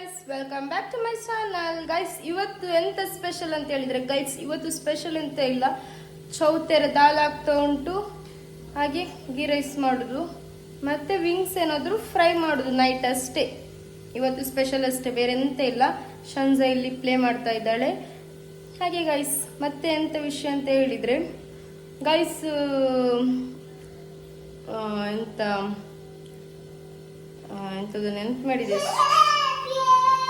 Guys welcome back to my channel guys ಇವತ್ತು ಎಂತ special ಅಂತ ಹೇಳಿದ್ರೆ ಗೈಸ್ ಇವತ್ತು ಸ್ಪೆಷಲ್ ಅಂತ ಇಲ್ಲ. ಚೌತೆರ ದಾಲ್ ಆಗ್ತಾ ಉಂಟು. ಹಾಗೆ ಗೀ ರೈಸ್ ಮಾಡುದು. ಮತ್ತೆ ವಿಂಗ್ಸ್ ಏನಾದರೂ ಫ್ರೈ ಮಾಡುದು ನೈಟ್ ಅಷ್ಟೇ. ಇವತ್ತು ಸ್ಪೆಷಲ್ ಅಷ್ಟೇ, ಬೇರೆ ಎಂತ ಇಲ್ಲ. ಶಂಜ ಇಲ್ಲಿ ಪ್ಲೇ ಮಾಡ್ತಾ ಇದ್ದಾಳೆ. ಹಾಗೆ ಗೈಸ್ ಮತ್ತೆ ಎಂತ ವಿಷಯ ಅಂತ ಹೇಳಿದ್ರೆ ಗೈಸ್ ಎಂತ ನೆನಪು ನೆನ್ಪು ಮಾಡಿದೆ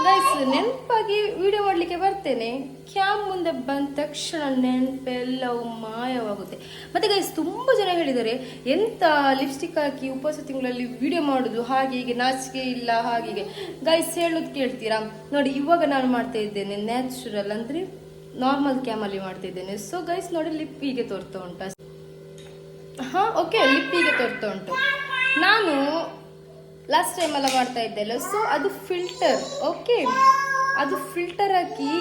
ಗೈಸ್ ನೆನಪಾಗಿ ವಿಡಿಯೋ ಮಾಡ್ಲಿಕ್ಕೆ ಬರ್ತೇನೆ. ಕ್ಯಾಮ್ ಮುಂದೆ ಬಂದ ತಕ್ಷಣ ನೆನಪೆಲ್ಲವೂ ಮಾಯವಾಗುತ್ತೆ. ಮತ್ತೆ ಗೈಸ್ ತುಂಬಾ ಜನ ಹೇಳಿದ್ದಾರೆ, ಎಂತ ಲಿಪ್ಸ್ಟಿಕ್ ಹಾಕಿ ಉಪವಾಸ ತಿಂಗಳಲ್ಲಿ ವಿಡಿಯೋ ಮಾಡುದು, ಹಾಗೆ ಹೀಗೆ, ನಾಚಿಕೆ ಇಲ್ಲ, ಹೀಗೆ ಗೈಸ್ ಹೇಳೋದು ಕೇಳ್ತೀರಾ? ನೋಡಿ, ಇವಾಗ ನಾನು ಮಾಡ್ತಾ ಇದ್ದೇನೆ ನ್ಯಾಚುರಲ್ ಅಂದ್ರೆ ನಾರ್ಮಲ್ ಕ್ಯಾಮಲ್ಲಿ ಮಾಡ್ತಾ ಇದ್ದೇನೆ. ಸೊ ಗೈಸ್ ನೋಡಿ ಲಿಪ್ ಹೀಗೆ ತೋರ್ತಾ ಉಂಟು. ಹಾ ಓಕೆ ಲಿಪ್ ಹೀಗೆ ತೋರ್ತಾ ಉಂಟು. ನಾನು ಲಾಸ್ಟ್ ಟೈಮ್ ಎಲ್ಲ ಮಾಡ್ತಾ ಇದ್ದೆಲ್ಲ ಸೊ ಅದು ಫಿಲ್ಟರ್ ಓಕೆ ಅದು ಫಿಲ್ಟರ್ ಹಾಕಿ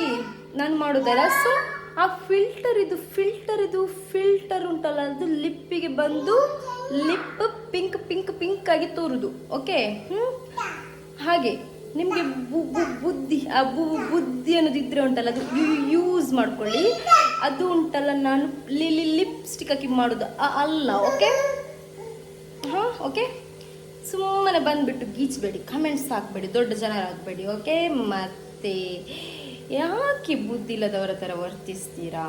ನಾನು ಮಾಡೋದಲ್ಲ ಸೊ ಆ ಫಿಲ್ಟರ್ ಇದು ಫಿಲ್ಟರ್ ಇದು ಫಿಲ್ಟರ್ ಉಂಟಲ್ಲ? ಅದು ಲಿಪ್ಪಿಗೆ ಬಂದು ಲಿಪ್ ಪಿಂಕ್ ಪಿಂಕ್ ಪಿಂಕ್ ಆಗಿ ತೋರುದು ಓಕೆ ಹ್ಞೂ ಹಾಗೆ, ನಿಮಗೆ ಬುದ್ಧಿ, ಆ ಬು, ಬುದ್ಧಿ ಅನ್ನೋದು ಇದ್ರೆ ಉಂಟಲ್ಲ, ಅದು ಯೂಸ್ ಮಾಡ್ಕೊಳ್ಳಿ. ಅದು ಉಂಟಲ್ಲ, ನಾನು ಲಿಪ್ಸ್ಟಿಕ್ ಹಾಕಿ ಮಾಡೋದು ಅಲ್ಲ ಓಕೆ ಹಾ ಓಕೆ ಸುಮ್ಮನೆ ಬಂದ್ಬಿಟ್ಟು ಗೀಚಬೇಡಿ ಕಮೆಂಟ್ಸ್ ಹಾಕ್ಬೇಡಿ, ದೊಡ್ಡ ಜನರಾಗಬೇಡಿ ಓಕೆ ಮತ್ತೆ ಯಾಕೆ ಬುದ್ಧಿ ಇಲ್ಲದವರ ಥರ ವರ್ತಿಸ್ತೀರಾ